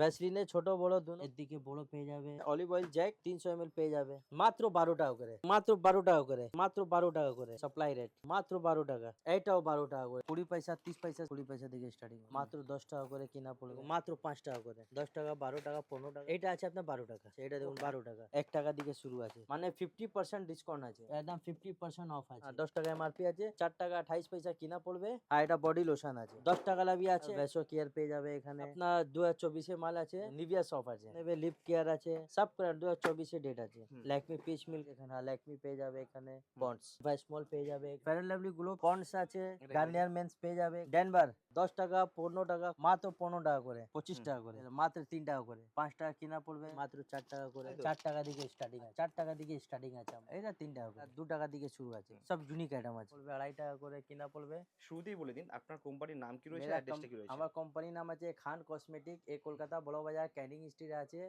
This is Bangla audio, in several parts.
ভ্যাসলিনে ছোট বড় দুটো এর দিকে বড় পেয়ে যাবে। অলিভ অয়েল জ্যাক তিনশো এম পেয়ে যাবে। মাত্র বারো টাকা করে। মাত্র বারো টাকা করে। মাত্র বারো টাকা করে। সাপ্লাই রেট মাত্র বারো টাকা। এইটাও বারো টাকা করে। কুড়ি পয়সা তিরিশ পয়সা কুড়ি পয়সা থেকে স্টার্টিং মাত্র দশ টাকা করে কিনা পড়বে। মাত্র পাঁচ টাকা করে। দশ টাকা বারো টাকা পনেরো টাকা। এটা আছে আপনার বারো টাকা। এটা দেখুন বারো টাকা। এক টাকা দিকে শুরু আছে। মানে ফিফটি পার্সেন্ট ডিসকাউন্ট আছে। একদম ফিফটি পার্সেন্ট অফ আছে। দশ টাকা এমআরপি আছে। চার টাকা আঠাইশ পয়সা কিনা পড়বে। আর এটা বডি লোশন আছে। দশ টাকা লাভি আছে। ভেসো কেয়ার পেয়ে যাবে এখানে। আপনার দু হাজার চব্বিশে মাল আছে। নিভিয়া সফ আছে। নেবে লিপ কেয়ার আছে। সব দু হাজার চব্বিশে ডেট আছে। ল্যাকমি পিচ মিল্ক এখানে ল্যাকমি পেয়ে যাবে এখানে। পন্ডস ভাইসমল পেয়ে যাবে। ফেয়ার লাভলি গুলো পন্ডস আছে। গার্নিয়ার মেন্স পেয়ে যাবে। ডেনভার দশ টাকা পনেরো টাকা মাত্র পনেরো টাকা করে। পঁচিশ টাকা করে। মাত্র তিন টাকা করে। পাঁচ টাকা কিনা পড়বে। মাত্র চার টাকা করে। চার টাকা দিকে স্টার্টিং আছে। চার টাকা দিকে স্টার্টিং আছে আমার। এটা তিন টাকা করে। আর দু টাকা দিকে শুরু আছে। সব ইউনিক আইটেম আছে। পড়বে আড়াই টাকা করে কিনা পড়বে। শুরুতেই বলে দিন আপনার কোম্পানির নাম কি রয়েছে অ্যাড্রেসটা কি রয়েছে? আমার কোম্পানির নাম আছে খান কসমেটিক এ কলকাতা বড় বাজার ক্যানিং স্ট্রিট আছে।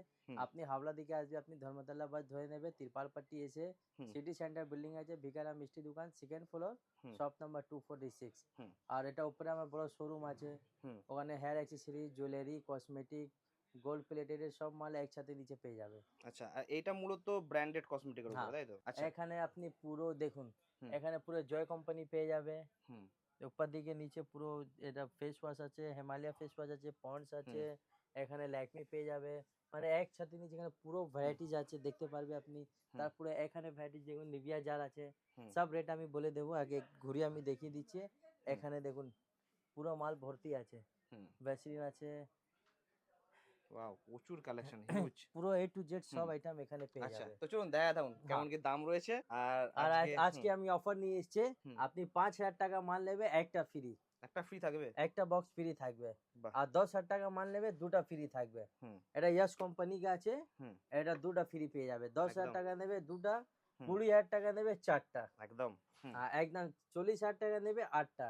আপনি হাওড়া দিকে আসবে আপনি ধর্মতলা বাস ধরে নেবে তিরপালপাট্টি এসে। সিটি সেন্টার বিল্ডিং আছে ভিকারা মিষ্টি দোকান second floor. Shop number two forty six আর এটা উপরে আমার বড় শোরুম আছে। ওখানে hair accessory jewellery cosmetic gold plated সব মাল একসাথে নিচে পেয়ে যাবে। আচ্ছা এটা মূলত ব্র্যান্ডেড কসমেটিকের উপর হ্যাঁ। তাই তো? আচ্ছা। এখানে আপনি পুরো দেখুন এখানে পুরো জয় কোম্পানি পেয়ে যাবে। হুম। উপর দিকে নিচে পুরো এটা ফেস ওয়াশ আছে হিমালয়া ফেস ওয়াশ আছে পন্ডস আছে এখানে ল্যাকমি পেয়ে যাবে। মানে একসাথে নিচে এখানে পুরো ভ্যারাইটিস আছে দেখতে পারবে আপনি। তারপরে এখানে ভ্যারাইটিস যেমন নিভিয়া জার আছে সব রেট আমি বলে দেবো আগে ঘুরিয়ে আমি দেখিয়ে দিচ্ছি। এখানে দেখুন পুরো মাল ভর্তি আছে। ভ্যাসলিন আছে। ওয়াও প্রচুর কালেকশন হিউজ পুরো এ টু জেড সব আইটেম এখানে পেয়ে যাবে। তো চলুন দেখা দাও কেমন কি দাম রয়েছে। আর আর আজকে আজকে আমি অফার নিয়ে এসেছি আপনি পাঁচ হাজার টাকা মাল নেবে একটা ফ্রি একটা ফ্রি থাকবে? একটা বক্স ফ্রি থাকবে। আর দশ হাজার টাকা মাল নেবে দুটা ফ্রি থাকবে। এটা ইয়াস কোম্পানি কা আছে এটা দুটা ফ্রি পেয়ে যাবে। দশ হাজার। টাকা নেবে দুটা। কুড়ি হাজার টাকা নেবে চারটা। একদম। একদম চল্লিশ হাজার টাকা নেবে আটটা।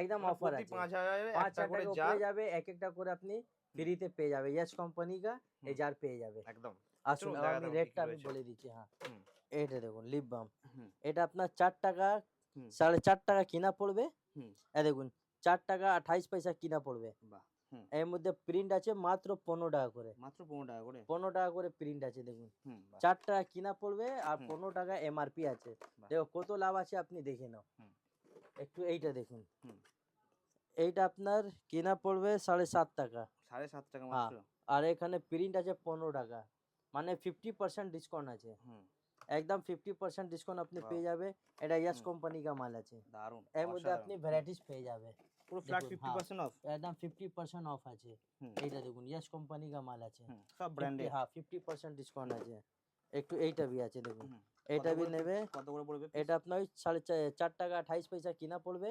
একদম মানে অফার আছে। পাঁচ হাজারে করে যাবে এক একটা করে আপনি ফ্রিতে পেয়ে যাবে। ইয়াস কোম্পানি কা এই হুম। জার পেয়ে যাবে। একদম। আসুন আমি রেটটা আমি বলে দিচ্ছি হ্যাঁ। এটা দেখুন লিপ বাম এটা আপনার চার টাকা সাড়ে চার টাকা কিনা পড়বে। এ দেখুন চার টাকা আঠাইশ পয়সা কিনা পড়বে। এর মধ্যে প্রিন্ট আছে মাত্র পনেরো টাকা করে। মাত্র পনেরো টাকা করে? পনেরো টাকা করে প্রিন্ট আছে দেখুন। চার টাকা কিনা পড়বে আর পনেরো টাকা এমআরপি আছে। দেখো কত লাভ আছে আপনি দেখে নাও। একটু এইটা দেখুন। এইটা আপনার কিনা পড়বে সাড়ে সাত টাকা। সাড়ে সাত টাকা হ্যাঁ। মাত্র? আর এখানে প্রিন্ট আছে পনেরো টাকা। মানে ফিফটি পার্সেন্ট ডিসকাউন্ট আছে। একদম ফিফটি পার্সেন্ট ডিসকাউন্ট আপনি পেয়ে যাবে। এটা ইয়াস কোম্পানি কা মাল আছে। দারুণ এর মধ্যে আপনি ভ্যারাইটিস পেয়ে যাবে। পুরো হ্যাঁ। পার্সেন্ট অফ একদম ফিফটি পার্সেন্ট অফ আছে। এইটা দেখুন ইয়াস কোম্পানি কা মাল আছে। সব ব্র্যান্ডেড 50 হ্যাঁ ফিফটি পার্সেন্ট ডিসকাউন্ট আছে। একটু এইটা বি আছে দেখুন। এটা করে- নেবে। কত করে পড়বে এটা আপনার ওই সাড়ে চা- চার টাকা আঠাইশ পয়সা কিনা পড়বে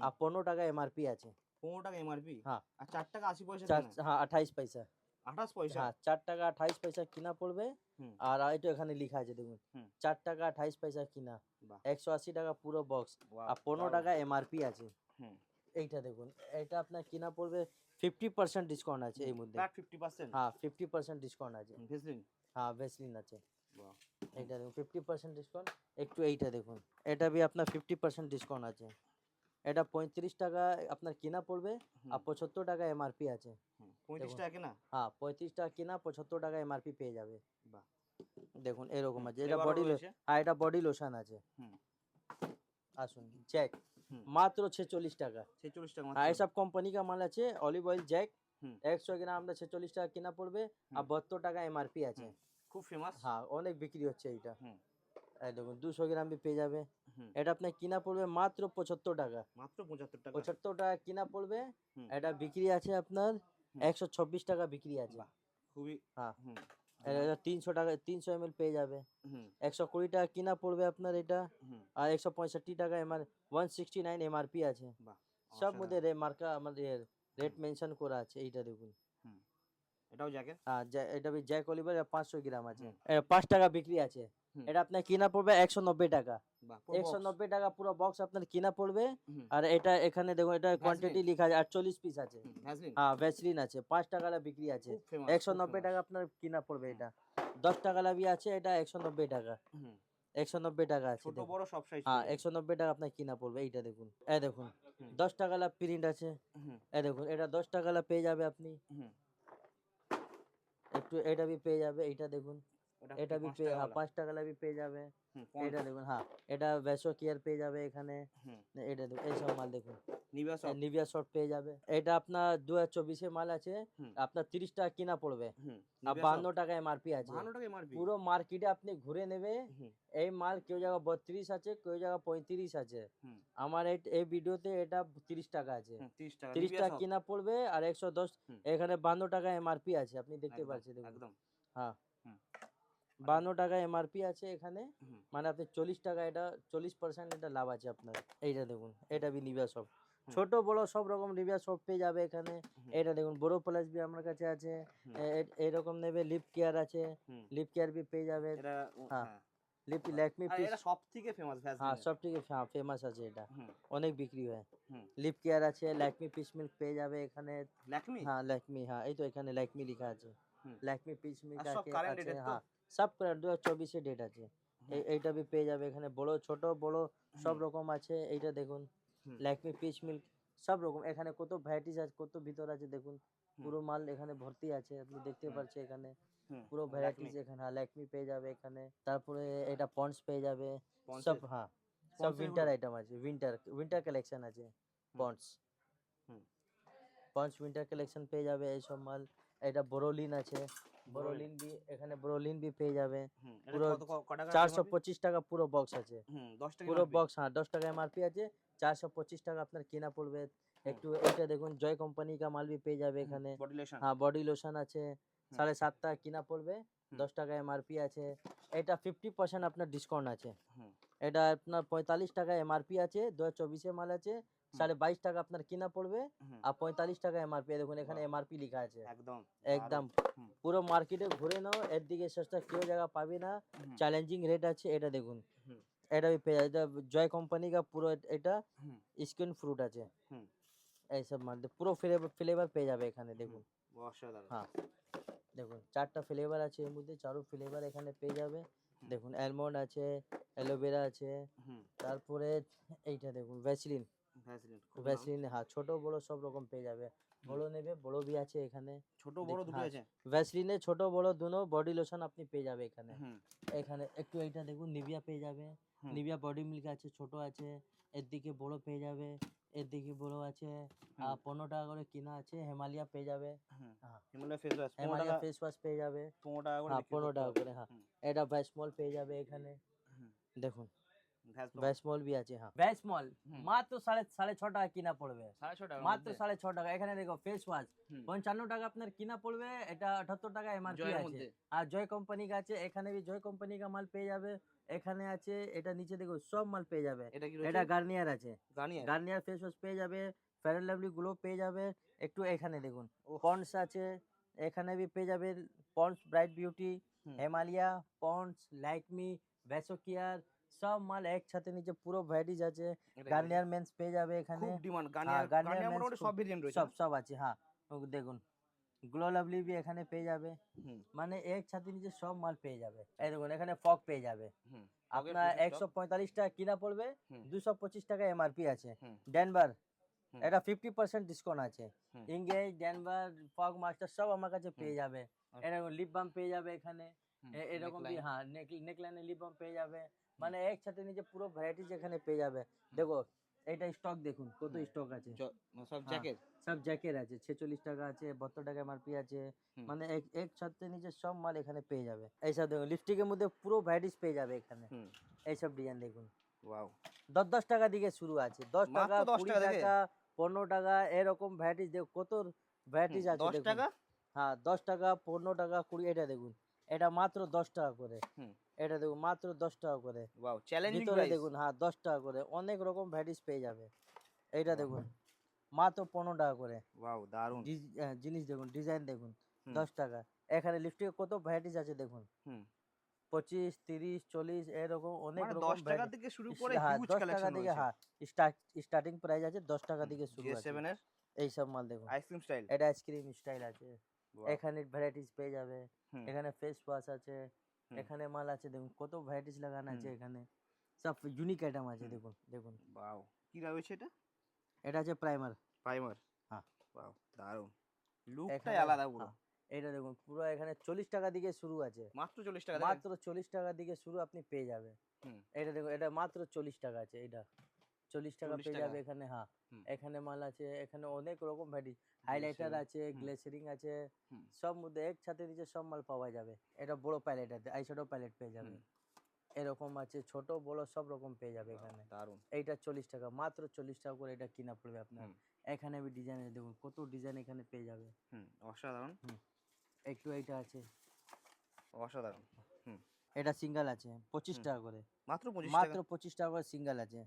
আর পনেরো টাকা এমআরপি আছে। পনেরো টাকা এমআরপি হ্যাঁ। আর চার টাকা আশি পয়সা চার হ্যাঁ আঠাইশ পয়সা। আঠাশ পয়সা? হ্যাঁ চার টাকা আঠাইশ পয়সা কিনা পড়বে আর এটা এখানে লেখা আছে দেখুন। হুম। চার টাকা আঠাইশ পয়সা কিনা। বাহ। একশো আশি টাকা পুরো বক্স আর পনেরো দারুণ। টাকা এমআরপি আছে। হুম। এইটা দেখুন এটা আপনার কিনা পড়বে ফিফটি পার্সেন্ট ডিসকাউন্ট আছে এই মধ্যে ফিফটি পার্সেন্ট হ্যাঁ ফিফটি পার্সেন্ট ডিসকাউন্ট আছে। ভেসলিন হ্যাঁ ভেসলিন আছে। এইটা দেখুন ফিফটি পার্সেন্ট ডিসকাউন্ট একটু এইটা দেখুন এটা বি আপনার ফিফটি পার্সেন্ট ডিসকাউন্ট আছে। এটা পঁয়ত্রিশ টাকা আপনার কিনা পড়বে আর পঁচাত্তর টাকা এমআরপি আছে। পঁয়ত্রিশ। টাকা কেনা? হ্যাঁ পঁয়ত্রিশ টাকা কিনা পঁচাত্তর টাকা এমআরপি পেয়ে যাবে। বাহ। দেখুন এরকম আছে। এটা বডি হ্যাঁ এটা বডি লোশন আছে। আসুন হুম। মাত্র ছেচল্লিশ টাকা। ছেচল্লিশ টাকা হ্যাঁ এসব কোম্পানি কা মাল আছে অলিভ অয়েল জ্যাক একশো গ্রাম আমরা ছেচল্লিশ টাকা কিনা পড়বে আর বাহাত্তর টাকা এমআরপি আছে। খুব ফেমাস হ্যাঁ অনেক বিক্রি হচ্ছে এইটা। দেখুন দুশো গ্রাম পেয়ে যাবে। এটা আপনার কিনা পড়বে মাত্র পঁচাত্তর টাকা। মাত্র পঁচাত্তর টাকা। পঁচাত্তর টাকা কিনা পড়বে এটা বিক্রি আছে আপনার একশো ছাব্বিশ টাকা বিক্রি আছে। খুবই হ্যাঁ। তিনশো টাকা তিনশো এম পেয়ে যাবে। একশো কুড়ি টাকা কিনা পড়বে আপনার এটা। আর একশো পঁয়ষট্টি টাকা MR one sixty nine MRP আছে। সব মধ্যে রে মার্কা আমাদের রেট মেনশন করা আছে এইটা দেখুন। এটাও জ্যাকেট হ্যাঁ এটা জ্যাক অলিভার পাঁচশো গ্রাম আছে। পাঁচ টাকা বিক্রি আছে। এটা আপনার কিনা পড়বে একশো নব্বই টাকা। একশো নব্বই টাকা পুরো বক্স আপনার কিনা পড়বে। আর এটা এখানে দেখুন এটা কোয়ান্টিটি লেখা আছে আটচল্লিশ পিস আছে। হ্যাঁ ভ্যাসলিন আছে পাঁচ টাকা বিক্রি আছে। একশো নব্বই টাকা আপনার কিনা পড়বে এটা। দশ টাকা লাভি আছে এটা একশো নব্বই টাকা। একশো নব্বই টাকা আছে ছোট বড় সব সাইজ হ্যাঁ একশো নব্বই টাকা আপনার কিনা পড়বে এইটা দেখুন। এই দেখুন দশ টাকা লাভ প্রিন্ট আছে। এই দেখুন এটা দশ টাকা লাভ পেয়ে যাবে আপনি। একটু এটা পেয়ে যাবে এইটা দেখুন। এটা বি পাঁচ টাকা হ্যাঁ ওয়ালা? টাকা বি পেয়ে যাবে। এটা দেখুন হ্যাঁ এটা ভ্যাসো কেয়ার পেয়ে যাবে এখানে। এটা দেখুন এইসব মাল দেখুন। নিভিয়া শর্ট পেয়ে যাবে। এটা আপনার দু হাজার চব্বিশে মাল আছে। আপনার তিরিশ টাকা কিনা পড়বে। বাহান্ন। টাকা এমআরপি আছে। বাহান্ন? পুরো মার্কেটে আপনি ঘুরে নেবে। এই মাল কেউ জায়গা বত্রিশ আছে কেউ জায়গা পঁয়ত্রিশ আছে। আমার এই ভিডিওতে এটা তিরিশ টাকা আছে। 30 টাকা। তিরিশ টাকা কিনা পড়বে আর একশো দশ। এখানে বান্ন টাকা এমআরপি আছে। আপনি দেখতে পাচ্ছেন একদম। হ্যাঁ। বান্ন টাকা এমআরপি আছে এখানে। মানে আপনি চল্লিশ টাকা এটা চল্লিশ পার্সেন্ট এটা লাভ আছে আপনার। এইটা দেখুন এটা বি নিভিয়া সব। ছোট বড় সব রকম নিভিয়া সব পেয়ে যাবে এখানে। এটা দেখুন বড় প্লাস বি আমার কাছে আছে। হুম। এ- এ- এইরকম নেবে লিপ কেয়ার আছে। লিপ কেয়ার বি পেয়ে যাবে। হ্যাঁ, হ্যাঁ। লিপ ল্যাকমি এটা সবথেকে ফেমাস হ্যাঁ। সব থেকে হ্যাঁ ফেমাস আছে এটা। অনেক বিক্রি হয়। লিপ কেয়ার আছে ল্যাকমি পিস মিল্ক পেয়ে যাবে এখানে। ল্যাকমি? হ্যাঁ ল্যাকমি হ্যাঁ এই তো এখানে ল্যাকমি লেখা আছে। ল্যাকমি পিস মিল্ক আছে? হ্যাঁ। সব দু হাজার চব্বিশে ডেট আছে। এইটা বি পেয়ে যাবে এখানে। বড় ছোট বড় সব রকম আছে। এইটা দেখুন। ল্যাকমি পিচ মিল্ক সব রকম। এখানে কত ভ্যারাইটিস আছে কত ভিতর আছে দেখুন। পুরো মাল এখানে ভর্তি আছে আপনি দেখতে পাচ্ছেন এখানে। পুরো। ভ্যারাইটিস এখানে। হ্যাঁ ল্যাকমি পেয়ে যাবে এখানে। তারপরে এটা পন্ডস পেয়ে যাবে। সব হ্যাঁ সব উইন্টার আইটেম আছে। উইন্টার উইন্টার কালেকশন আছে পন্ডস। পন্ডস উইন্টার কালেকশন পেয়ে যাবে এইসব মাল। এটা বোরোলিন আছে। বোরোলিন বি এখানে বোরোলিন বি পেয়ে যাবে। পুরো চারশো পঁচিশ টাকা পুরো বক্স আছে। 10 টাকা পুরো বক্স হ্যাঁ দশ টাকা এমআরপি আছে। চারশো পঁচিশ টাকা আপনার কেনা পড়বে। একটু এটা দেখুন জয় কোম্পানি কা মাল भी পেয়ে যাবে এখানে। হ্যাঁ বডি লোশন আছে। সাড়ে সাত টাকা কিনা পড়বে। দশ টাকা এমআরপি আছে। এটা ফিফটি পার্সেন্ট আপনার ডিসকাউন্ট আছে। এটা আপনার পঁয়তাল্লিশ টাকা এমআরপি আছে দু হাজার চব্বিশে মাল আছে সাড়ে বাইশ টাকা আপনার কিনা পড়বে আর পঁয়তাল্লিশ টাকা এমআরপি দেখুন এখানে। এমআরপি লেখা আছে। একদম। একদম। পুরো মার্কেটে ঘুরে নাও এর দিকে সস্তা কেউ জায়গা পাবে না। চ্যালেঞ্জিং রেট আছে এটা দেখুন। এটা পেয়ে এটা জয় কোম্পানি কা পুরো এটা স্কিন ফ্রুট আছে। এইসব মাল পুরো ফ্লেভার ফ্লেভার পেয়ে যাবে এখানে দেখুন। অসাধারণ। হ্যাঁ। দেখুন চারটা ফ্লেভার আছে এর মধ্যে চারো ফ্লেভার এখানে পেয়ে যাবে। দেখুন অ্যালমন্ড আছে অ্যালোভেরা আছে তারপরে এইটা দেখুন ভ্যাসলিন ভ্যাসলিন, হ্যাঁ ছোট বড় সব রকম পেয়ে যাবে। বড় নেবে বড় বি আছে এখানে। ছোট বড় দুটো হ্যাঁ। আছে? ভ্যাসলিনে ছোট বড় দুনো বডি লোশন আপনি পেয়ে যাবে এখানে। এখানে একটু এইটা দেখুন নিভিয়া পেয়ে যাবে। নিভিয়া বডি মিল্ক আছে ছোট আছে এর দিকে বড় পেয়ে যাবে এর দিকে বড় আছে আর। পনেরো টাকা করে কিনা আছে হেমালিয়া পেয়ে যাবে। হুম। হ্যাঁ। ফেস ওয়াশ হেমালিয়া টাকা? ফেস ওয়াশ পেয়ে যাবে। পনেরো টাকা করে হ্যাঁ পনেরো টাকা করে হ্যাঁ। এটা ভ্যাসমল পেয়ে যাবে এখানে। দেখুন। ভ্যাসমল বি আছে হ্যাঁ। ভ্যাসমল মাত্র সাড়ে সাড়ে ছ টাকা কিনা পড়বে। সাড়ে ছ টাকার মাত্র সাড়ে ছ টাকা। এখানে দেখো ফেস ওয়াশ পঞ্চান্ন টাকা আপনার কিনা পড়বে এটা আঠাত্তর টাকা এমআরপি আছে। আর জয় কোম্পানি আছে এখানে বি জয় কোম্পানি का মাল পেয়ে যাবে। এখানে আছে এটা নিচে দেখো সব মাল পেয়ে যাবে। এটা কি? গার্নিয়ার আছে। গার্নিয়ার? গার্নিয়ার ফেস ওয়াশ পেয়ে যাবে ফেয়ার লাভলি গ্লো পেয়ে যাবে। একটু এখানে দেখুন। পন্ডস আছে। এখানে বি পেয়ে যাবে Pond's bright beauty Himalaya Pond's Lakme ভ্যাসোকিয়ার সব মাল একসাথে নিচে পুরো ভ্যারাইটিস আছে। গার্নিয়ার মেন্স পেয়ে যাবে এখানে। খুব ডিমান্ড গার্নিয়ার গার্নিয়ার মোটামুটি সব ভেরিয়েন্ট রয়েছে সব সব আছে হ্যাঁ। দেখুন গ্লো লাভলি বি এখানে পেয়ে যাবে। মানে একসাথে নিচে সব মাল পেয়ে যাবে। এই দেখুন এখানে ফগ পেয়ে যাবে। আপনার একশো পঁয়তাল্লিশ টাকা কিনা পড়বে। দুশো পঁচিশ টাকা এমআরপি আছে। ডেনভার এটা ফিফটি পার্সেন্ট ডিসকাউন্ট আছে। ইংগেজ ডেনভার ফগ মাস্টার সব আমার কাছে পেয়ে যাবে। এরকম লিপ বাম পেয়ে যাবে এখানে। এরকম কি। হ্যাঁ নেকলাইনে লিপ বাম পেয়ে যাবে। মানে একসাথে নিচে পুরো ভ্যারাইটিস এখানে পেয়ে যাবে। দেখো এটা স্টক দেখুন কত। স্টক আছে। সব হ্যাঁ। জ্যাকেট সব জ্যাকেট আছে ছেচল্লিশ টাকা আছে বাহাত্তর টাকা এমআরপি আছে। মানে এক এক সাথে নিচে সব মাল এখানে পেয়ে যাবে। এইসব দেখুন লিপস্টিকের মধ্যে পুরো ভ্যারাইটিস পেয়ে যাবে এখানে। এইসব ডিজাইন দেখুন। ওয়াও দশ দশ টাকা দিকে শুরু আছে। দশ টাকা 10 কুড়ি টাকা পনেরো টাকা এরকম ভ্যারাইটিস দেখো কত ভ্যারাইটিস আছে দশ দেখুন। টাকা? হ্যাঁ দশ টাকা পনেরো টাকা কুড়ি এটা দেখুন। এটা মাত্র দশ টাকা করে। এটা দেখুন মাত্র দশ টাকা করে। ভিতরে দেখুন হ্যাঁ দশ টাকা করে। অনেক রকম ভ্যারাইটিস পেয়ে যাবে। এইটা দেখুন মাত্র পনেরো টাকা করে। দারুণ জিনিস দেখুন ডিজাইন দেখুন দশ টাকা। এখানে লিপস্টিক কত ভ্যারাইটিস আছে দেখুন? পঁচিশ তিরিশ চল্লিশ এরকম অনেক মানে রকম 10 টাকা থেকে শুরু করে হ্যাঁ দশ টাকা থেকে হ্যাঁ স্টার্টিং প্রাইস আছে দশ টাকা থেকে শুরু আছে। জিএস7 এর? এইসব মাল দেখুন। আইসক্রিম স্টাইল এটা আইসক্রিম স্টাইল আছে। এখানে ভ্যারাইটিস পেয়ে যাবে। এখানে ফেস ওয়াশ আছে এখানে মাল আছে দেখুন কত ভ্যারাইটিস লাগানো আছে এখানে। সব ইউনিক আইটেম আছে দেখুন দেখুন। ওয়াও কি রয়েছে এটা এটা আছে প্রাইমার প্রাইমার হ্যাঁ। ওয়াও দারুণ লুকটাই আলাদা পুরো। হ্যাঁ, এটা দেখুন পুরো এখানে চল্লিশ টাকা দিকে শুরু আছে। মাত্র চল্লিশ টাকা মাত্র চল্লিশ টাকা দিকে শুরু আপনি পেয়ে যাবে হুম। এটা দেখুন এটা মাত্র চল্লিশ টাকা আছে এটা চল্লিশ টাকা পেয়ে যাবে এখানে হ্যাঁ। এখানে মাল আছে এখানে অনেক রকম ভ্যারাইটি হাইলাইটার আছে। গ্লেসারিং আছে সব মধ্যে এক সাথে নিচে সব মাল পাওয়া যাবে। এটা বড় প্যালেট আছে আইশ্যাডো প্যালেট পেয়ে যাবে। এরকম আছে ছোট বড় সব রকম পেয়ে যাবে এখানে। দারুণ এইটা চল্লিশ টাকা মাত্র চল্লিশ টাকা করে এটা কিনা পড়বে আপনার। এখানে আমি ডিজাইন দেখুন কত ডিজাইন এখানে পেয়ে যাবে। অসাধারণ। একটু এইটা আছে। অসাধারণ এটা সিঙ্গেল আছে পঁচিশ টাকা করে। মাত্র মাত্র টাকা? পঁচিশ টাকা করে সিঙ্গেল আছে।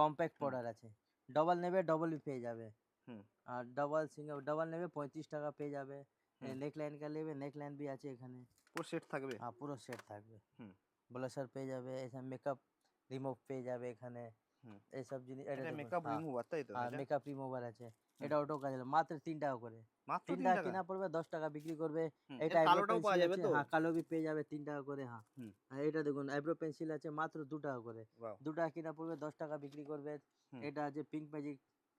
কম্প্যাক্ট। পাউডার আছে। ডবল নেবে ডবল পেয়ে যাবে হুম। আর ডবল সিঙ্গেল ডবল নেবে পঁয়ত্রিশ টাকা পেয়ে যাবে হুম। নেক লাইন কা নেবে নেক লাইন भी আছে এখানে পুরো সেট থাকবে হ্যাঁ পুরো সেট থাকবে হুম। ব্লাশার পেয়ে যাবে এসব মেকআপ রিমুভ পেয়ে যাবে এখানে হুম। এইসব জিনিস এটা মেকআপ রিমুভার তাই তো আর এটা? মেকআপ রিমুভার আছে এটা অটো কাজ মাত্র তিন টাকা করে। মাত্র তিন টাকা কিনা পড়বে দশ টাকা বিক্রি করবে। এটা কালোটাও পাওয়া যাবে তো? হ্যাঁ কালো পেয়ে যাবে তিন টাকা করে হ্যাঁ। আর এটা দেখুন আইব্রো পেন্সিল আছে মাত্র দু টাকা করে। দু টাকা কিনা পড়বে দশ টাকা বিক্রি করবে। এটা আছে পিঙ্ক ম্যাজিক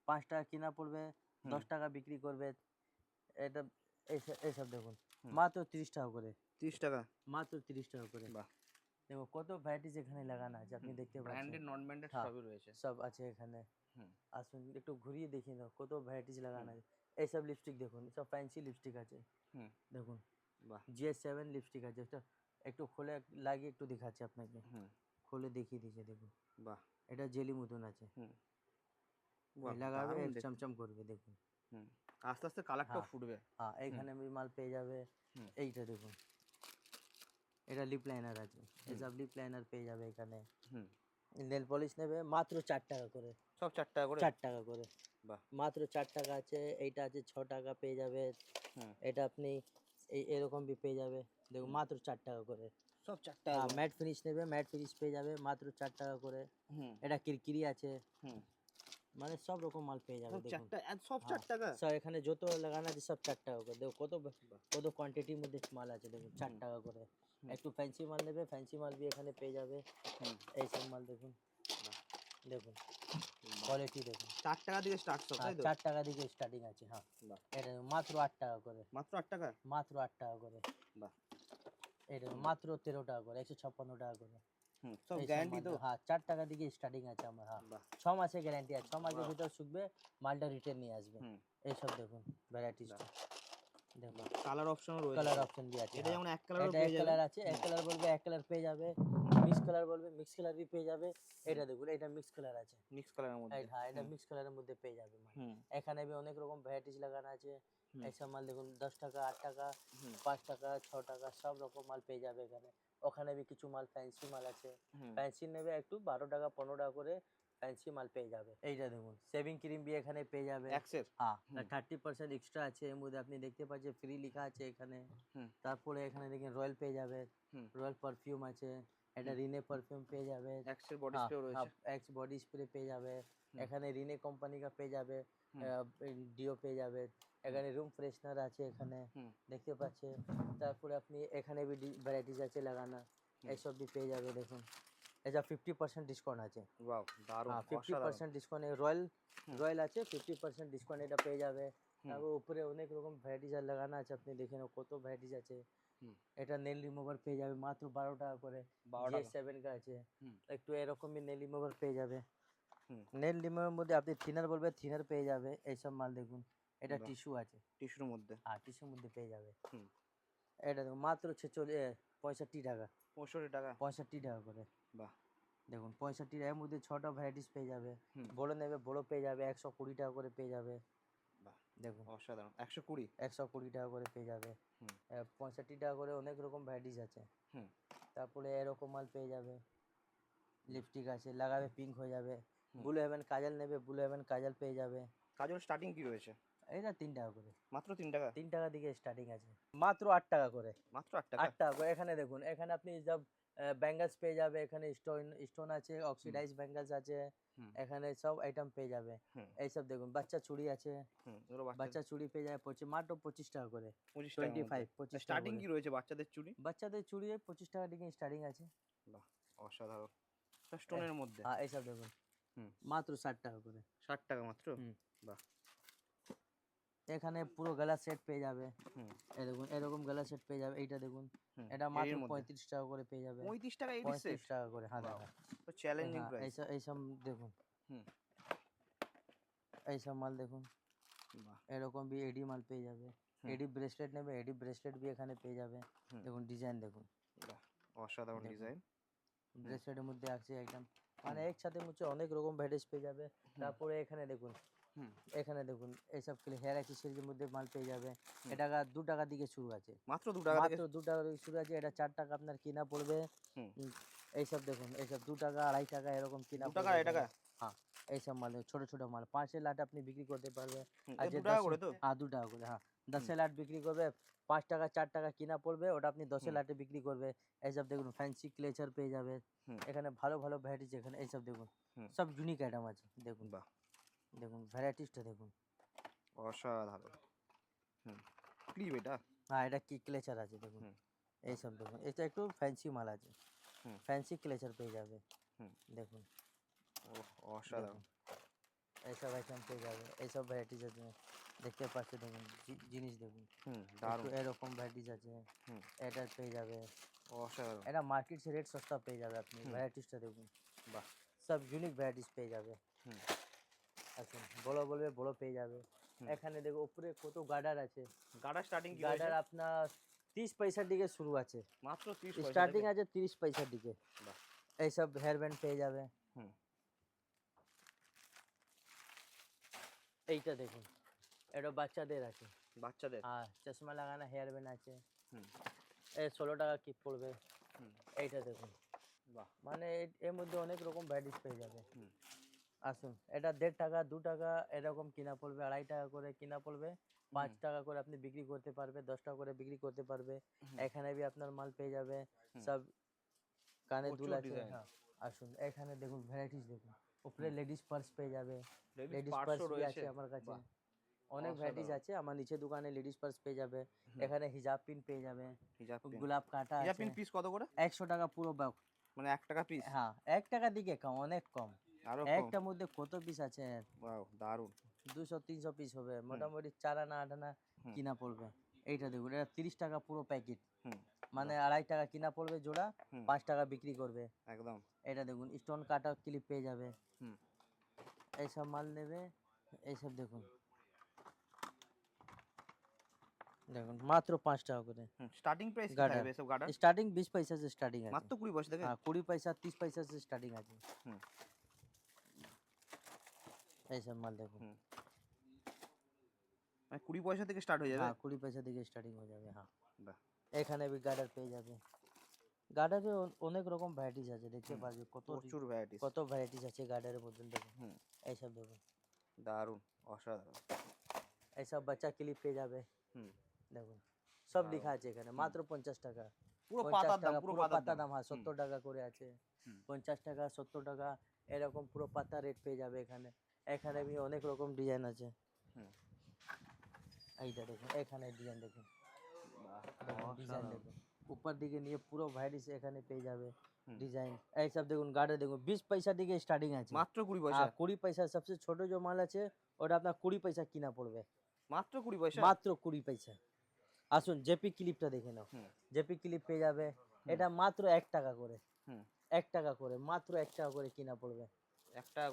পাঁচ টাকা কিনা পড়বে দশ টাকা বিক্রি করবে। এটা এইসব দেখুন। মাত্র তিরিশ টাকা করে। তিরিশ টাকা? মাত্র তিরিশ টাকা করে। বাহ। দেখো কত ভ্যারাইটিস এখানে লাগানো আছে আপনি দেখতে ব্র্যান্ডেড পাচ্ছেন নন ব্র্যান্ডেড। সবই রয়েছে। সব আছে এখানে। হুম। আসুন একটু ঘুরিয়ে দেখি না কত ভ্যারাইটিস লাগানো আছে। এইসব লিপস্টিক দেখুন সব ফ্যান্সি লিপস্টিক আছে। হুম। দেখুন বাহ। জিএস সেভেন লিপস্টিক আছে এটা একটু খুলে লাগিয়ে একটু দেখাচ্ছি আপনাকে। হুম। খুলে দেখিয়ে দিয়েছে দেখুন বাহ। এটা জেলি মতন আছে। লাগাবে চমচম করবে দেখুন। আস্তে আস্তে কালারটাও হ্যাঁ। ফুটবে। হ্যাঁ এইখানে মাল পেয়ে যাবে। এইটা দেখুন। এটা লিপ লাইনার আছে। এসব লিপ লাইনার পেয়ে যাবে এখানে। হুম। নেল পলিশ নেবে মাত্র চার টাকা করে। সব চার টাকা করে? চার টাকা করে। বাহ। মাত্র চার টাকা আছে এইটা আছে ছ টাকা পেয়ে যাবে। এটা আপনি এই এরকম বি পেয়ে যাবে। দেখুন মাত্র চার টাকা করে। সব চার টাকা ম্যাট ফিনিশ নেবে ম্যাট ফিনিশ পেয়ে যাবে মাত্র চার টাকা করে। হুম। এটা কিরকিরি আছে। হুম। মানে সব রকম মাল পেয়ে যাবে চার দেখুন। সব চার হ্যাঁ। টাকা স্যার এখানে যত লাগানো আছে সব চার টাকা করে। দেখো কত ব-। কত কোয়ান্টিটির মধ্যে মাল আছে দেখুন চার টাকা করে। একটু ফ্যান্সি মাল নেবে ফ্যান্সি মাল भी এখানে পেয়ে যাবে। হুম। এইসব মাল দেখুন। দেখুন। কোয়ালিটি দেখুন। চার টাকা দিয়ে স্টার্ট সব হ্যাঁ তাই তো? চার টাকা দিকে স্টার্টিং আছে হ্যাঁ। এটা মাত্র আট টাকা করে। মাত্র আট টাকা? মাত্র আট টাকা করে। বাহ। এটা মাত্র তেরো টাকা করে একশো ছাপ্পান্ন টাকা করে। হ্যাঁ, চার টাকা থেকে আছে আমার হ্যাঁ। মাসের আছে মাসের মালটা নিয়ে আসবে। দেখুন রয়েছে। আছে এটা হ্যাঁ। যেমন এক কালার আছে এক কালার বলবে এক পেয়ে যাবে বলবে ভি পেয়ে যাবে। এটা দেখুন এটা মিক্স কালার আছে। মধ্যে। হ্যাঁ এটা মধ্যে পেয়ে যাবে এখানে ভি অনেক রকম ভ্যারাইটিস লাগানো আছে। এইসব মাল দেখুন দশ টাকা আট টাকা পাঁচ টাকা ছ টাকা সব রকম মাল পেয়ে যাবে এখানে। ওখানে भी কিছু মাল ফ্যান্সি মাল আছে। ফ্যান্সি নেবে একটু বারো টাকা পনেরো টাকা করে ফ্যান্সি মাল পেয়ে যাবে। এইটা দেখুন সেভিং ক্রিম भी এখানে পেয়ে যাবে। এক্সের হ্যাঁ। থার্টি পার্সেন্ট এক্সট্রা আছে এর মধ্যে আপনি দেখতে পাচ্ছেন ফ্রি লেখা আছে এখানে। তারপরে এখানে দেখেন রয়্যাল পেয়ে যাবে। রয়্যাল পারফিউম আছে এটা রিনে পারফিউম পেয়ে যাবে। এক্সের বডি স্প্রে রয়েছে। এক্স বডি স্প্রে পেয়ে যাবে। এখানে রিনে কোম্পানি কা পেয়ে যাবে। ডিও পেয়ে যাবে। এখানে রুম ফ্রেশনার আছে এখানে দেখতে পাচ্ছেন। তারপরে আপনি এখানে ভ্যারাইটিস আছে লাগানা হুম। এইসব পেয়ে যাবে দেখুন। এটা ফিফটি পার্সেন্ট ডিসকাউন্ট আছে। Fifty percent discount royal royal আছে ফিফটি পার্সেন্ট ডিসকাউন্ট এটা পেয়ে যাবে। তারপর উপরে অনেক রকম ভ্যারাইটিস আর লাগানো আছে আপনি দেখে নাও কত ভ্যারাইটিস আছে। এটা নেল রিমুভার পেয়ে যাবে মাত্র বারো টাকা করে। বারো সেভেন কা আছে। একটু এরকমই নেল রিমুভার পেয়ে যাবে। নেল রিমুভার মধ্যে আপনি থিনার বলবে থিনার পেয়ে যাবে এইসব মাল দেখুন। এটা টিস্যু আছে। টিস্যুর মধ্যে। হ্যাঁ টিস্যুর মধ্যে পেয়ে যাবে। হুম। এটা দেখুন মাত্র ছেচল্লিশ পঁয়ষট্টি টাকা। পঁয়ষট্টি টাকা? পঁয়ষট্টি টাকা করে। বাহ। দেখুন পঁয়ষট্টি টাকার মধ্যে ছটা ভ্যারাইটিস পেয়ে যাবে। বড় নেবে বড় পেয়ে যাবে একশো কুড়ি টাকা করে পেয়ে যাবে। বাহ। দেখুন। অসাধারণ। একশো কুড়ি? একশো কুড়ি টাকা করে পেয়ে যাবে। পঁয়ষট্টি টাকা করে অনেক রকম ভ্যারাইটিস আছে। তারপরে এরকম মাল পেয়ে যাবে। লিপস্টিক আছে লাগাবে পিঙ্ক হয়ে যাবে। ব্লু হেভেন কাজল নেবে ব্লু হেভেন কাজল পেয়ে যাবে। কাজল স্টার্টিং কি রয়েছে? এইটা তিন টাকা করে। মাত্র তিন টাকা? তিন টাকা দিকে স্টার্টিং আছে। মাত্র আট টাকা করে। মাত্র আট টাকা? আট টাকা করে। এখানে দেখুন এখানে আপনি সব ব্যাঙ্গলস পেয়ে যাবে। এখানে স্টোন স্টোন আছে অক্সিডাইজ ব্যাঙ্গলস আছে। এখানে সব আইটেম পেয়ে যাবে। এইসব দেখুন বাচ্চা চুড়ি আছে। বাচ্চা চুড়ি পেয়ে যাবে পঁচিশ মাত্র পঁচিশ টাকা করে। পঁচিশ টোয়েন্টি ফাইভ পঁচিশ স্টার্টিং কি রয়েছে বাচ্চাদের চুড়ি? বাচ্চাদের চুড়ি পঁচিশ টাকা দিকে স্টার্টিং আছে। অসাধারণ। স্টোনের মধ্যে? হ্যাঁ এইসব দেখুন। মাত্র ষাট টাকা করে। ষাট টাকা মাত্র? বাহ। এখানে পুরো গলা সেট পেয়ে যাবে। এই দেখুন এরকম গলা সেট পেয়ে যাবে। এইটা দেখুন এটা মাত্র। পঁয়ত্রিশ টাকা করে পেয়ে যাবে। পঁয়ত্রিশ টাকা পঁয়ত্রিশ টাকা করে হ্যাঁ দাদা তো চ্যালেঞ্জিং প্রাইস এইসব দেখুন। এইসব মাল দেখুন। এরকম বি এডি মাল পেয়ে যাবে। এডি ব্রেসলেট নেবে এডি ব্রেসলেট বি এখানে পেয়ে যাবে। দেখুন ডিজাইন দেখুন। অসাধারণ ডিজাইন ব্রেসলেটের মধ্যে আছে একদম। মানে একসাথে মুছে অনেক রকম ভ্যারাইটিস পেয়ে যাবে। তারপরে এখানে দেখুন এখানে দেখুন এইসব হেয়ার অ্যাক্সেসরিজের মধ্যে মাল পেয়ে যাবে। এটা দু টাকা দিকে শুরু আছে। মাত্র দু টাকা মাত্র দু টাকা শুরু আছে। এটা চার টাকা আপনার কিনা পড়বে। এইসব দেখুন এইসব দু টাকা আড়াই টাকা এরকম কিনা টাকা আড়াই টাকা। হ্যাঁ এইসব মাল ছোট ছোট মাল। পাঁচের লাট আপনি বিক্রি করতে পারবে। আর দু টাকা করে তো? হ্যাঁ দু টাকা করে হ্যাঁ। দশের লাট বিক্রি করবে পাঁচ টাকা চার টাকা কিনা পড়বে ওটা আপনি দশের। লাটে বিক্রি করবে। এইসব দেখুন ফ্যান্সি ক্লেচার পেয়ে যাবে। এখানে ভালো ভালো ভ্যারাইটিস এখানে এইসব দেখুন। সব ইউনিক আইটেম আছে দেখুন। বাহ। দেখুন ভ্যারাইটিসটা দেখুন। অসাধারণ। হুম ক্লিপ এটা? হ্যাঁ এটা কি ক্লেচার আছে দেখুন। এইসব দেখুন এটা একটু ফ্যান্সি মাল আছে। হুম। ফ্যান্সি ক্লেচার পেয়ে যাবে। হুম। দেখুন। ওহ অসাধারণ। এইসব আইটেম পেয়ে যাবে। এইসব ভ্যারাইটিস আছে। দেখতে পাচ্ছ দেখুন জিনিস দেখুন। হুম এরকম ভ্যারাইটিস আছে। হুম। এটা পেয়ে যাবে। অসাধারণ। এটা মার্কেট রেট সস্তা পেয়ে যাবে আপনি ভ্যারাইটিসটা দেখুন। বাহ। সব ইউনিক ভ্যারাইটিস পেয়ে যাবে। হুম। আচ্ছা বড় বলবে বড় পেয়ে যাবে। এখানে দেখো উপরে কত গার্ডার আছে। গাড়া স্টার্টিং কি গার্ডার আপনার তিরিশ পয়সার দিকে শুরু আছে। মাত্র 30 স্টার্টিং আছে তিরিশ পয়সার দিকে। বাহ। এইসব হেয়ার ব্যান্ড পেয়ে যাবে। হুম। এইটা দেখুন এটা বাচ্চাদের আছে। বাচ্চাদের? আর চশমা লাগানো হেয়ার ব্যান্ড আছে। হুম। এই ষোলো টাকা কি পড়বে হুম। এইটা দেখুন। বাহ। মানে এর মধ্যে অনেক রকম ভ্যারাইটিস পেয়ে যাবে। হুম। আসুন এটা দেড় টাকা দু টাকা এরকম কিনা পড়বে আড়াই টাকা করে কিনা পড়বে পাঁচ টাকা করে আপনি বিক্রি করতে পারবে দশ টাকা করে বিক্রি করতে পারবে এখানে বি আপনার মাল পেয়ে যাবে সব কানে দুল আছে হ্যাঁ আসুন এখানে দেখুন ভ্যারাইটিস দেখুন উপরে লেডিস পার্স পেয়ে যাবে লেডিস পার্স আছে আমার কাছে। অনেক ভ্যারাইটিস আছে আমার নিচে দোকানে লেডিস পার্স পেয়ে যাবে এখানে হিজাব পিন পেয়ে যাবে গোলাপ কাঁটা হিজাব পিন পিস কত করে? একশো টাকা পুরো box। মানে 1 টাকা পিস হ্যাঁ এক টাকা দিকে কম অনেক কম। একটার মধ্যে কত পিস আছে? ওয়াও দারুণ। দুশো তিনশো পিস হবে। মোটামুটি চার আনা আট আনা কিনা পড়বে। এইটা দেখুন এটা তিরিশ টাকা পুরো প্যাকেট মানে আড়াই টাকা কিনা পড়বে জোড়া। পাঁচ টাকা বিক্রি করবে। একদম। এটা দেখুন স্টোন কাটা ক্লিপ পেয়ে যাবে। এইসব মাল নেবে এইসব দেখুন। দেখুন মাত্র পাঁচ টাকা করে। Starting price. থাকবে এসব গার্ডার? স্টার্টিং বিশ পয়সা স্টার্টিং আছে। মাত্র 20 পয়সা থেকে? হ্যাঁ কুড়ি পয়সা তিরিশ পয়সা স্টার্টিং আছে। এইসব মাল দেখুন মানে 20 পয়সা থেকে স্টার্ট হয়ে যাবে? হ্যাঁ কুড়ি পয়সা থেকে স্টার্টিং হয়ে যাবে হ্যাঁ। এখানে বি গার্ডার পেয়ে যাবে। গার্ডারে অনেক রকম ভ্যারাইটিস আছে দেখতে পারবে কত প্রচুর ভ্যারাইটিস কত ভ্যারাইটিস আছে গার্ডারের মধ্যে দেখুন এইসব দেখুন দারুণ অসাধারণ। এইসব বাচ্চা ক্লিপ পেয়ে যাবে। হুম। দেখুন সব। লেখা আছে এখানে মাত্র পঞ্চাশ টাকা। পুরো পঞ্চাশ পাতার দাম টাকা পুরো পাতার পাতা দাম। দাম হ্যাঁ সত্তর টাকা করে আছে। পঞ্চাশ টাকা সত্তর টাকা এরকম পুরো পাতা রেট পেয়ে যাবে এখানে। এখানে বি অনেক রকম ডিজাইন আছে। হুম। এইটা দেখুন এখানে ডিজাইন দেখুন। ডিজাইন। দেখুন। উপর দিকে নিয়ে পুরো ভ্যারাইটিস এখানে পেয়ে যাবে। ডিজাইন এইসব দেখুন গার্ডে দেখুন বিশ পয়সা দিকে স্টার্টিং আছে। মাত্র 20 পয়সা? কুড়ি পয়সা সবচেয়ে ছোট যে মাল আছে ওটা আপনার কুড়ি পয়সা কিনা পড়বে। মাত্র 20 পয়সা? মাত্র কুড়ি পয়সা। আসুন জেপি ক্লিপটা দেখে নাও। জেপি ক্লিপ পেয়ে যাবে। এটা মাত্র এক টাকা করে। হুম। এক টাকা করে মাত্র এক টাকা করে কিনা পড়বে।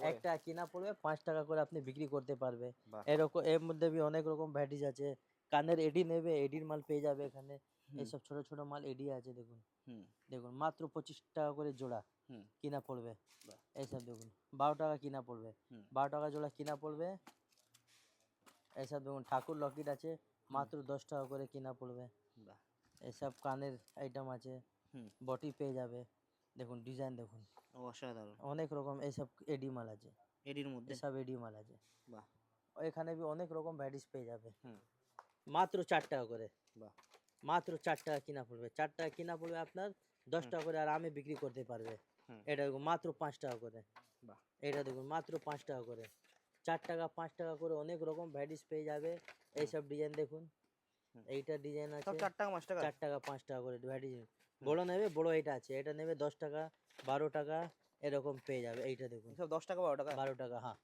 একটা কিনা পড়বে পাঁচ টাকা করে আপনি বিক্রি করতে পারবে। এরকম এর মধ্যে বি অনেক রকম ভ্যারাইটিস আছে। কানের এডি নেবে এডির মাল পেয়ে যাবে এখানে। এইসব ছোট ছোট মাল এডি আছে দেখুন। দেখুন মাত্র পঁচিশ টাকা করে জোড়া কিনা পড়বে। বাহ। এইসব দেখুন বারো টাকা কিনা পড়বে। বারো টাকা জোড়া কিনা পড়বে। এইসব দেখুন ঠাকুর লকেট আছে মাত্র দশ টাকা করে কিনা পড়বে। এসব কানের আইটেম আছে। বটি পেয়ে যাবে। দেখুন ডিজাইন দেখুন। অসাধারণ। অনেক রকম এইসব এডি মাল আছে। এডির মধ্যে? এসব এডি মাল আছে। বাহ। এখানে বি অনেক রকম ভ্যারাইটিস পেয়ে যাবে। মাত্র চার টাকা করে। বাহ। মাত্র চার টাকা কিনা পড়বে। চার টাকা কিনা পড়বে আপনার দশ। টাকা করে আর আরামে বিক্রি করতে পারবে। এটা দেখুন মাত্র পাঁচ টাকা করে। বাহ। এটা দেখুন মাত্র পাঁচ টাকা করে। চার টাকা পাঁচ টাকা করে অনেক রকম ভ্যারাইটিস পেয়ে যাবে। এইসব ডিজাইন দেখুন। এইটা ডিজাইন সব আছে। 4 টাকা 5 টাকা? চার টাকা পাঁচ টাকা করে ভ্যারাইটিস বড় নেবে বড় এটা আছে। এটা নেবে দশ টাকা। বারো টাকা এরকম পেয়ে যাবে এইটা দেখুন। সব 10 টাকা 12 টাকা? বারো টাকা হ্যাঁ।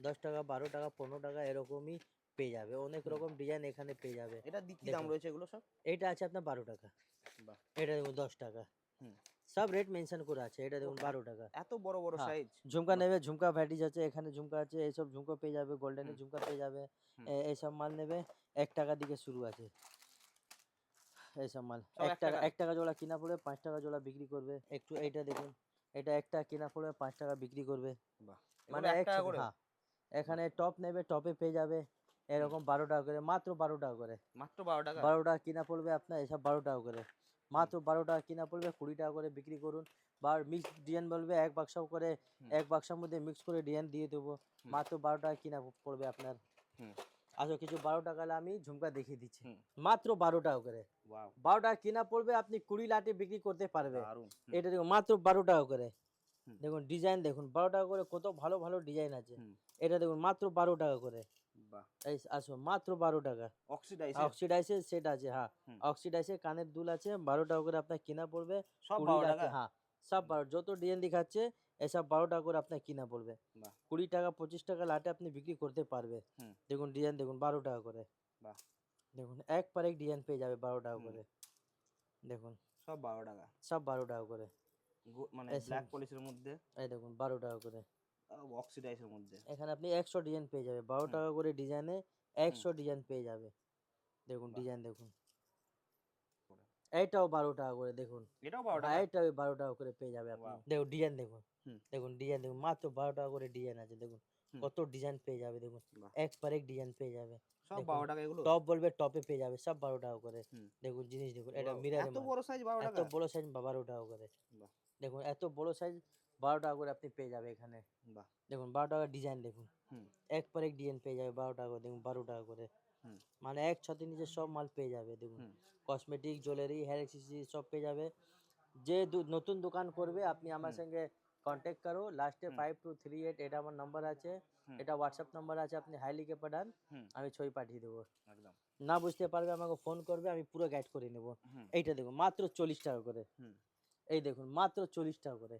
দশ টাকা বারো টাকা পনেরো টাকা এরকমই পেয়ে যাবে অনেক রকম ডিজাইন এখানে পেয়ে যাবে। এটা কি দাম রয়েছে এগুলো সব? এটা আছে আপনার বারো টাকা। এটা দেখুন দশ টাকা। সব রেট মেনশন করা আছে এটা দেখুন বারো টাকা। এত বড় বড় হ্যাঁ, সাইজ ঝুমকা নেবে ঝুমকা ভ্যারাইটিস আছে এখানে ঝুমকা আছে এইসব ঝুমকা পেয়ে যাবে গোল্ডেনের ঝুমকা পেয়ে যাবে এইসব মাল নেবে এক টাকা দিকে শুরু আছে। এইসব মাল। এক টাকা? এক টাকা জোড়া কিনা পড়বে পাঁচ টাকা জোড়া বিক্রি করবে। একটু এইটা দেখুন এটা একটা কিনা পড়বে পাঁচ টাকা বিক্রি করবে। মানে হ্যাঁ এখানে টপ নেবে টপে পেয়ে যাবে। এরকম বারো টাকা করে মাত্র বারো টাকা করে। মাত্র বারো টাকা? বারো টাকা কিনা পড়বে আপনার এসব বারো টাকা করে। মাত্র বারো টাকা কিনা পড়বে কুড়ি টাকা করে বিক্রি করুন। বা মিক্স ডিজাইন বলবে এক বাক্স করে এক বাক্সের মধ্যে মিক্স করে ডিজাইন দিয়ে দেবো। মাত্র বারো টাকা কিনা পড়বে আপনার। আচ্ছা কিছু বারো টাকা হলে আমি ঝুমকা দেখিয়ে দিচ্ছি। মাত্র বারো টাকা করে। বারো টাকা কিনা পড়বে আপনি কুড়ি লাটে বিক্রি করতে পারবে। এটা দেখুন মাত্র বারো টাকা করে। দেখুন ডিজাইন দেখুন বারো টাকা করে কত ভালো ভালো ডিজাইন আছে। এটা দেখুন মাত্র বারো টাকা করে। আসো মাত্র বারো টাকা। অক্সিডাইজ অক্সিডাইসের সেট আছে হ্যাঁ। অক্সিডাইসের কানের দুল আছে বারো টাকা করে আপনার কিনা পড়বে সব হ্যাঁ। সব বারো যত ডিজাইন দেখাচ্ছে এসব বারো টাকা করে আপনার কিনা পড়বে। কুড়ি টাকা পঁচিশ টাকা লাটে আপনি বিক্রি করতে পারবে। দেখুন ডিজাইন দেখুন বারো টাকা করে। বাহ। দেখুন এক পার এক ডিজাইন পেয়ে যাবে বারো টাকা করে। দেখুন। সব বারো টাকা। সব বারো টাকা করে। মানে ব্ল্যাক পলিশের মধ্যে? এই দেখুন বারো টাকা করে। অক্সিডাইজের মধ্যে। এখানে আপনি একশো ডিজাইন পেয়ে যাবে। বারো। টাকা করে ডিজাইনে একশো ডিজাইন পেয়ে যাবে। দেখুন ডিজাইন দেখুন। এইটাও বারো টাকা করে দেখুন। এটাও বারো টাকা? এইটাও বারো টাকা করে পেয়ে যাবে আপনি। দেখুন ডিজাইন দেখুন। দেখুন ডিজাইন দেখুন। মাত্র বারো টাকা করে ডিজাইন আছে দেখুন। কত ডিজাইন পেয়ে যাবে দেখুন। এক পর এক ডিজাইন পেয়ে যাবে। সব দেখুন, বারো টাকা এগুলো টপ বলবে টপে পেয়ে যাবে সব বারো টাকা করে। দেখুন জিনিস দেখুন এটা মিরার এত বড় সাইজ বারো এত টাকা? বড় সাইজ বারো টাকা করে। দেখুন এত বড় সাইজ বারো টাকা করে আপনি পেয়ে যাবে এখানে। বাহ। দেখুন বারো টাকা ডিজাইন দেখুন। হুম। এক পর এক ডিজাইন পেয়ে যাবে বারো টাকা করে দেখুন বারো টাকা করে। মানে এক ছাদের নিচে সব মাল পেয়ে যাবে দেখুন। কসমেটিক জুয়েলারি হেয়ার অ্যাক্সেসরি সব পেয়ে যাবে। যে নতুন দোকান করবে আপনি আমার সঙ্গে কন্ট্যাক্ট করো। লাস্টে ফাইভ টু থ্রি এইট এটা আমার নাম্বার আছে। এটা হোয়াটসঅ্যাপ নাম্বার আছে আপনি হাই লিখে পাঠান আমি ছবি পাঠিয়ে দেবো। একদম। না বুঝতে পারবে আমাকে ফোন করবে আমি পুরো গাইড করে নেব। এইটা দেখুন মাত্র চল্লিশ টাকা করে। এই দেখুন মাত্র চল্লিশ টাকা করে।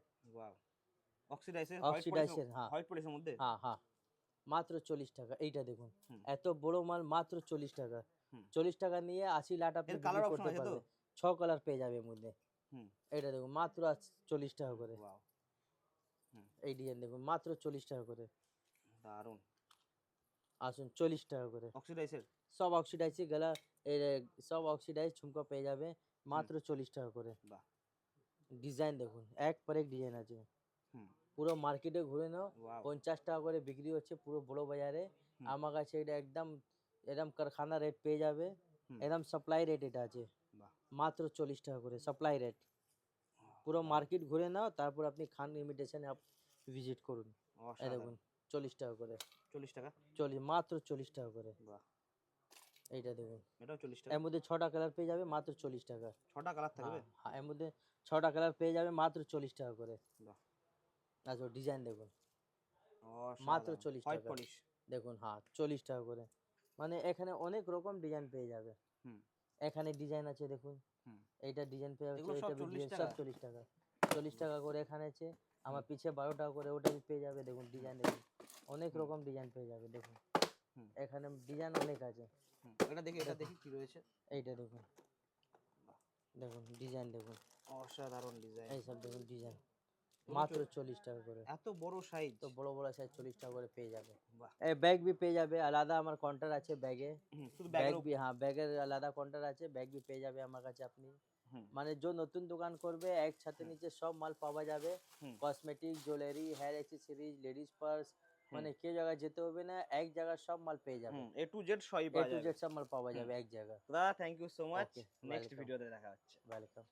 হ্যাঁ। হোয়াইট পলিশের মধ্যে? হ্যাঁ হ্যাঁ। মাত্র চল্লিশ টাকা এইটা দেখুন। এত বড় মাল মাত্র চল্লিশ টাকা। চল্লিশ টাকা নিয়ে আশি লাট আপনি কালার করতে পারবেন। ছ কালার পেয়ে যাবে মধ্যে। এইটা দেখুন মাত্র চল্লিশ টাকা করে। এই ডিজাইন দেখুন মাত্র চল্লিশ টাকা করে। দারুণ আসুন চল্লিশ টাকা করে। অক্সিডাইজের? সব অক্সিডাইজ গলা সব অক্সিডাইজ ঝুমকা পেয়ে যাবে মাত্র চল্লিশ টাকা করে। বাহ। ডিজাইন দেখুন এক পর এক ডিজাইন আছে। পুরো মার্কেটে ঘুরে নাও পঞ্চাশ টাকা করে বিক্রি হচ্ছে পুরো বড় বাজারে। আমার কাছে এটা একদম একদম কারখানা রেট পেয়ে যাবে একদম সাপ্লাই রেট এটা আছে। মাত্র চল্লিশ টাকা করে সাপ্লাই রেট পুরো মার্কেট ঘুরে নাও তারপর আপনি খান ইমিটেশনে ভিজিট করুন। দেখুন। চল্লিশ টাকা করে। চল্লিশ টাকা? চল্লিশ মাত্র চল্লিশ টাকা করে। বাহ। এইটা দেখুন। এটাও চল্লিশ টাকা? এর মধ্যে ছটা কালার পেয়ে যাবে মাত্র চল্লিশ টাকা। ছটা কালার থাকবে? হ্যাঁ, হ্যাঁ এর মধ্যে ছটা কালার পেয়ে যাবে মাত্র চল্লিশ টাকা করে। আচ্ছা ডিজাইন দেখুন। মাত্র 40 হোয়াইট টাকা। দেখুন হ্যাঁ চল্লিশ টাকা করে। মানে এখানে অনেক রকম ডিজাইন পেয়ে যাবে। এখানে ডিজাইন আছে দেখুন। এইটা ডিজাইন পেয়ে যাবে সব এটা ডিজাইন সব টাকা? চল্লিশ টাকা। চল্লিশ টাকা করে এখানে আছে। আমার পিছে বারো টাকা করে ওটা পেয়ে যাবে দেখুন ডিজাইন দেখুন। অনেক রকম ডিজাইন পেয়ে যাবে দেখুন। এখানে ডিজাইন অনেক আছে। এটা দেখি এটা দেখি কি রয়েছে। এইটা দেখুন। দেখুন ডিজাইন দেখুন। অসাধারণ ডিজাইন এইসব দেখুন ডিজাইন মাত্র চল্লিশ টাকা করে। এত বড় সাইজ তো বড় বড় সাইজ চল্লিশ টাকা করে পেয়ে যাবে। এই ব্যাগ বি পেয়ে যাবে আলাদা আমার কাউন্টার আছে ব্যাগে শুধু ব্যাগ বি হ্যাঁ ব্যাগের আলাদা কাউন্টার আছে ব্যাগ বি পেয়ে যাবে আমার কাছে আপনি। মানে যে নতুন দোকান করবে এক ছাতে নিচে সব মাল পাওয়া যাবে। Cosmetic jewellery hair accessories ladies purse মানে কে জায়গায় যেতে হবে না এক জায়গায় সব মাল পেয়ে যাবে। এ টু জেড সবই এ পাওয়া টু যাবে। জেড সব মাল পাওয়া যাবে এক জায়গায়। দাদা thank you so much next. ভিডিওতে দেখা হচ্ছে। ওয়েলকাম